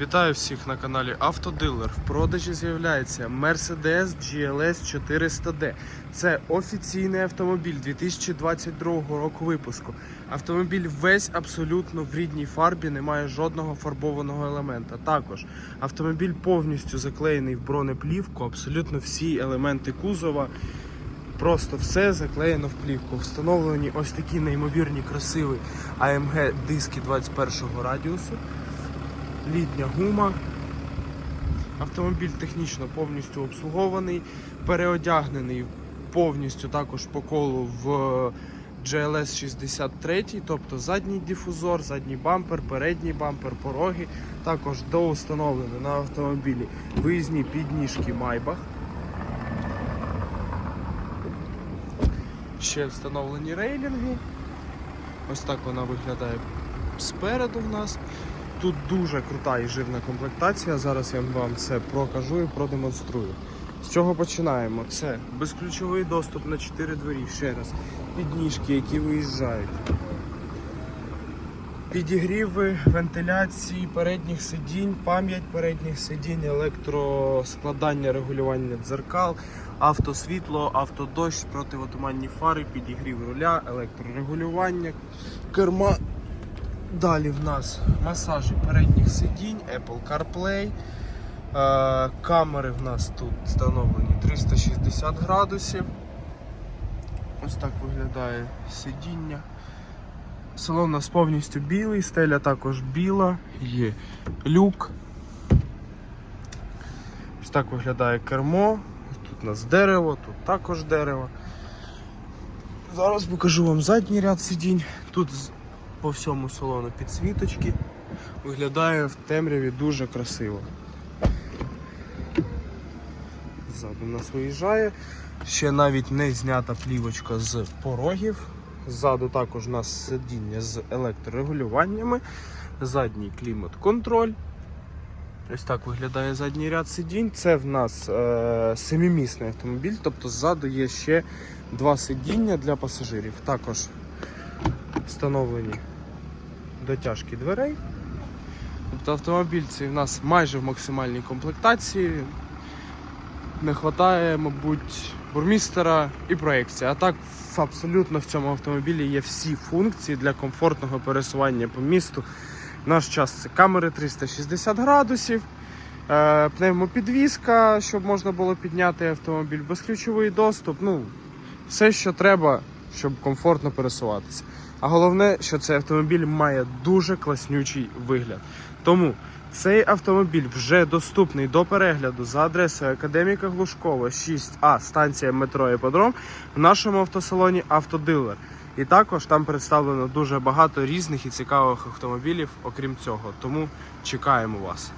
Вітаю всіх на каналі Автодилер. В продажі з'являється Mercedes GLS 400D. Це офіційний автомобіль 2022 року випуску. Автомобіль весь абсолютно в рідній фарбі, немає жодного фарбованого елемента. Також автомобіль повністю заклеєний в бронеплівку, абсолютно всі елементи кузова. Просто все заклеєно в плівку. Встановлені ось такі неймовірні красиві AMG диски 21 го радіусу літня гума. Автомобіль технічно повністю обслугований, переодягнений повністю також по колу в GLS 63, тобто задній дифузор, задній бампер, передній бампер, пороги. Також доустановлено на автомобілі виїзні підніжки Майбах. Ще встановлені рейлінги. Ось так вона виглядає спереду в нас. Тут дуже крута і жирна комплектація. Зараз я вам це прокажу і продемонструю. З чого починаємо? Це безключовий доступ на 4 двері. Ще раз. Підніжки, які виїжджають. Підігріви, вентиляції передніх сидінь, пам'ять передніх сидінь, електроскладання, регулювання дзеркал, автосвітло, автодощ, противотуманні фари, підігрів руля, електрорегулювання, керма. Далі в нас масажі передніх сидінь, Apple CarPlay. Е, камери в нас тут встановлені 360 градусів. Ось так виглядає сидіння. Салон у нас повністю білий, стеля також біла, є люк. Ось так виглядає кермо. Тут у нас дерево, тут також дерево. Зараз покажу вам задній ряд сидінь. Тут по всьому салону підсвіточки. Виглядає в темряві дуже красиво. Ззаду нас виїжджає. Ще навіть не знята плівочка з порогів. Ззаду також у нас сидіння з електрорегулюваннями, задній клімат-контроль. Ось так виглядає задній ряд сидінь. Це в нас е, семимісний автомобіль, тобто ззаду є ще два сидіння для пасажирів. Також встановлені дотяжки дверей. Тобто автомобіль цей в нас майже в максимальній комплектації. Не вистачає, мабуть, бурмістера і проекції. А так абсолютно в цьому автомобілі є всі функції для комфортного пересування по місту. В наш час це камери 360 градусів, е, пневмопідвізка, щоб можна було підняти автомобіль, безключовий доступ. Ну, все, що треба, щоб комфортно пересуватися. А головне, що цей автомобіль має дуже класнючий вигляд. Тому цей автомобіль вже доступний до перегляду за адресою Академіка Глушкова, 6А, станція метро Іподром в нашому автосалоні Автодилер. І також там представлено дуже багато різних і цікавих автомобілів, окрім цього. Тому чекаємо вас.